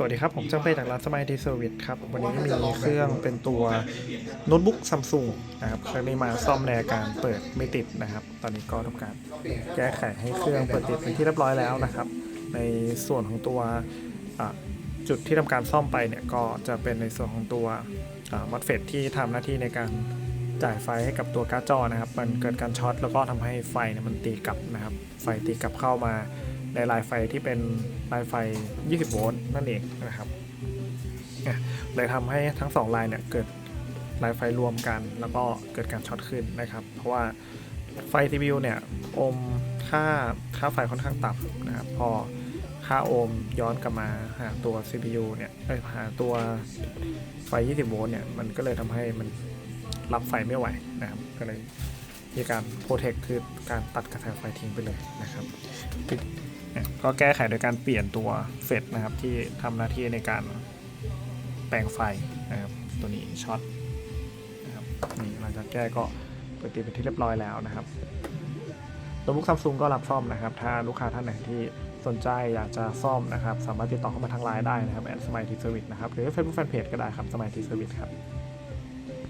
สวัสดีครับ ผมจ้างเป้จากร้านสมัยดีเซอร์วิสครับ วันนี้มีเครื่องเป็นตัวโน้ตบุ๊กซัมซุงนะครับเครื่องนี้มาซ่อมในอาการเปิดไม่ติดนะครับ ตอนนี้ก็ทำการแก้ไขให้เครื่องเปิดติดเป็นที่เรียบร้อยแล้วนะครับ ในส่วนของตัวจุดที่ทำการซ่อมไปเนี่ยก็จะเป็นในส่วนของตัวมอสเฟตที่ทำหน้าที่ในการจ่ายไฟให้กับตัวการ์ดจอนะครับ มันเกิดการช็อตแล้วก็ทำให้ไฟเนี่ยมันตีกลับนะครับ ไฟตีกลับเข้ามา ในลายไฟที่เป็นลายไฟ 20 โวลต์นั่นเองนะครับเลยทำให้ทั้ง 2 ลายเนี่ยเกิดลายไฟรวมกัน แล้วก็เกิดการช็อตขึ้นนะครับ เพราะว่าไฟ CPU เนี่ยโอห์มค่าค่าไฟค่อนข้างต่ำนะครับพอค่าโอห์มย้อนกลับมาหาตัว CPU เนี่ยเอ้หาตัวไฟ 20 โวลต์เนี่ย มันก็เลยทำให้มันรับไฟไม่ไหวนะครับ ก็เลยมีการโปรเทคคือการตัดกระแสไฟทิ้งไปเลยนะครับ ก็แก้ไขโดยการเปลี่ยนตัวเฟดนะครับที่ทำหน้าที่ในการแปลงไฟนะครับตัวนี้ช็อตนะครับนี่หลังจากแก้ก็เปิดติดเป็นที่เรียบร้อยแล้วนะครับตัวบุ๊กซัมซุงก็รับซ่อมนะครับ ถ้าลูกค้าท่านไหนที่สนใจอยากจะซ่อมนะครับ สามารถติดต่อเข้ามาทางไลน์ได้นะครับแอดสมัยทีเซอร์วิสนะครับ หรือ Facebook Fanpage ก็ได้ครับสมัยทีเซอร์วิสครับ